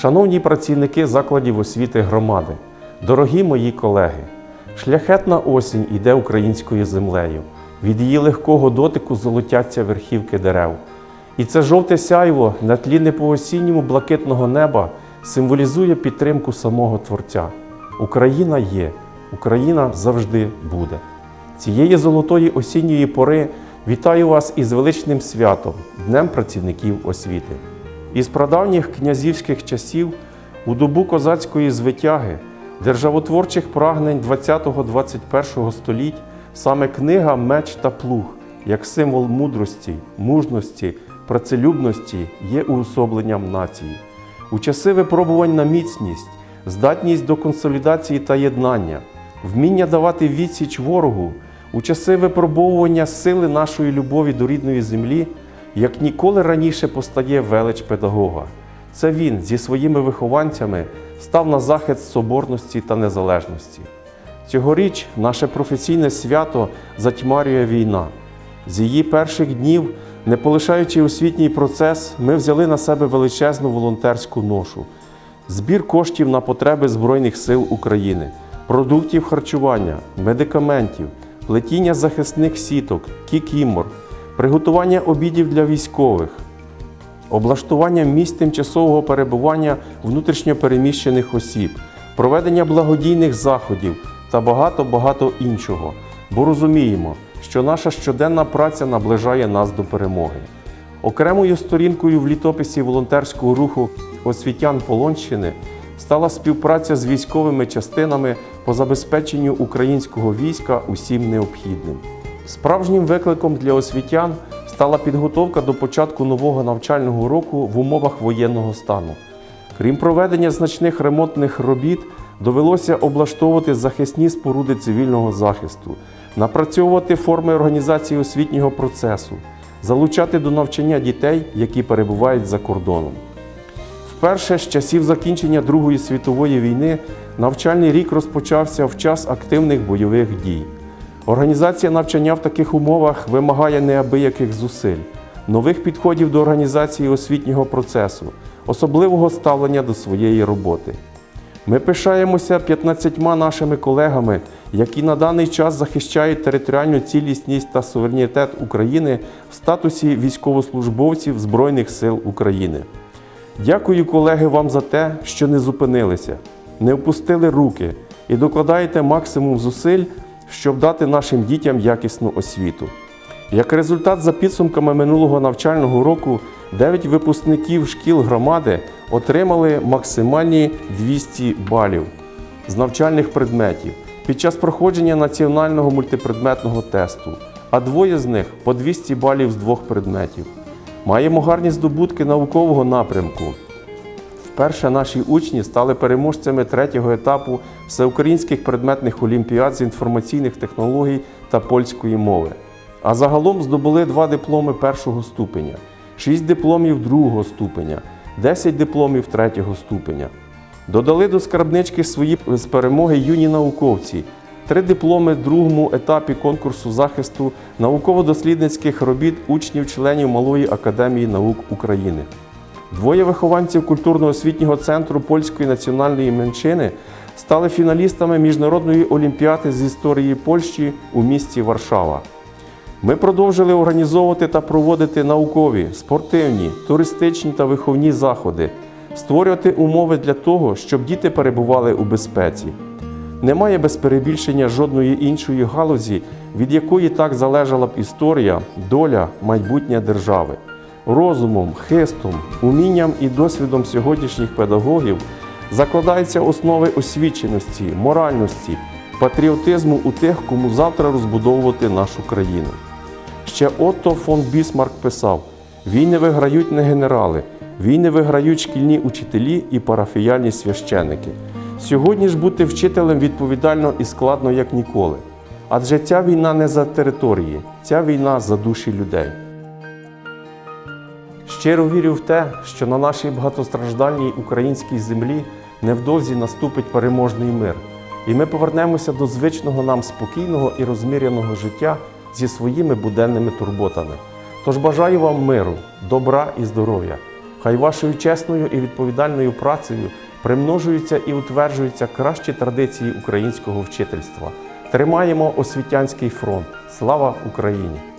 Шановні працівники закладів освіти громади, дорогі мої колеги, шляхетна осінь іде українською землею. Від її легкого дотику золотяться верхівки дерев. І це жовте сяйво на тлі не по-осінньому блакитного неба символізує підтримку самого Творця. Україна є, Україна завжди буде. Цієї золотої осінньої пори вітаю вас із величним святом, Днем працівників освіти. Із прадавніх князівських часів у добу козацької звитяги, державотворчих прагнень 20-21 століть саме книга Меч та плуг як символ мудрості, мужності, працелюбності є уособленням нації. У часи випробувань на міцність, здатність до консолідації та єднання, вміння давати відсіч ворогу, у часи випробовування сили нашої любові до рідної землі, як ніколи раніше постає велич педагога. Це він зі своїми вихованцями став на захист соборності та незалежності. Цьогоріч наше професійне свято затьмарює війна. З її перших днів, не полишаючи освітній процес, ми взяли на себе величезну волонтерську ношу, збір коштів на потреби Збройних сил України, продуктів харчування, медикаментів, плетіння захисних сіток, кікімор, приготування обідів для військових, облаштування місць тимчасового перебування внутрішньопереміщених осіб, проведення благодійних заходів та багато-багато іншого. Бо розуміємо, що наша щоденна праця наближає нас до перемоги. Окремою сторінкою в літописі волонтерського руху освітян Полонщини стала співпраця з військовими частинами по забезпеченню українського війська усім необхідним. Справжнім викликом для освітян стала підготовка до початку нового навчального року в умовах воєнного стану. Крім проведення значних ремонтних робіт, довелося облаштовувати захисні споруди цивільного захисту, напрацьовувати форми організації освітнього процесу, залучати до навчання дітей, які перебувають за кордоном. Вперше з часів закінчення Другої світової війни навчальний рік розпочався в час активних бойових дій. Організація навчання в таких умовах вимагає неабияких зусиль, нових підходів до організації освітнього процесу, особливого ставлення до своєї роботи. Ми пишаємося 15 нашими колегами, які на даний час захищають територіальну цілісність та суверенітет України в статусі військовослужбовців Збройних сил України. Дякую, колеги, вам за те, що не зупинилися, не опустили руки і докладаєте максимум зусиль, щоб дати нашим дітям якісну освіту. Як результат, за підсумками минулого навчального року, 9 випускників шкіл громади отримали максимальні 200 балів з навчальних предметів під час проходження національного мультипредметного тесту, а двоє з них по 200 балів з двох предметів. Маємо гарні здобутки наукового напрямку. Вперше наші учні стали переможцями третього етапу всеукраїнських предметних олімпіад з інформаційних технологій та польської мови. А загалом здобули два дипломи першого ступеня, шість дипломів другого ступеня, 10 дипломів третього ступеня. Додали до скарбнички свої з перемоги юні науковці, три дипломи другому етапі конкурсу захисту науково-дослідницьких робіт учнів-членів Малої академії наук України. Двоє вихованців культурно-освітнього центру польської національної меншини стали фіналістами міжнародної олімпіади з історії Польщі у місті Варшава. Ми продовжили організовувати та проводити наукові, спортивні, туристичні та виховні заходи, створювати умови для того, щоб діти перебували у безпеці. Немає без перебільшення жодної іншої галузі, від якої так залежала б історія, доля, майбутнє держави. Розумом, хистом, умінням і досвідом сьогоднішніх педагогів закладаються основи освіченості, моральності, патріотизму у тих, кому завтра розбудовувати нашу країну. Ще Отто фон Бісмарк писав: війни виграють не генерали, війни виграють шкільні учителі і парафіяльні священики. Сьогодні ж бути вчителем відповідально і складно, як ніколи. Адже ця війна не за території, ця війна за душі людей. Щиро вірю в те, що на нашій багатостраждальній українській землі невдовзі наступить переможний мир, і ми повернемося до звичного нам спокійного і розміряного життя зі своїми буденними турботами. Тож бажаю вам миру, добра і здоров'я. Хай вашою чесною і відповідальною працею примножуються і утверджуються кращі традиції українського вчительства. Тримаємо освітянський фронт. Слава Україні!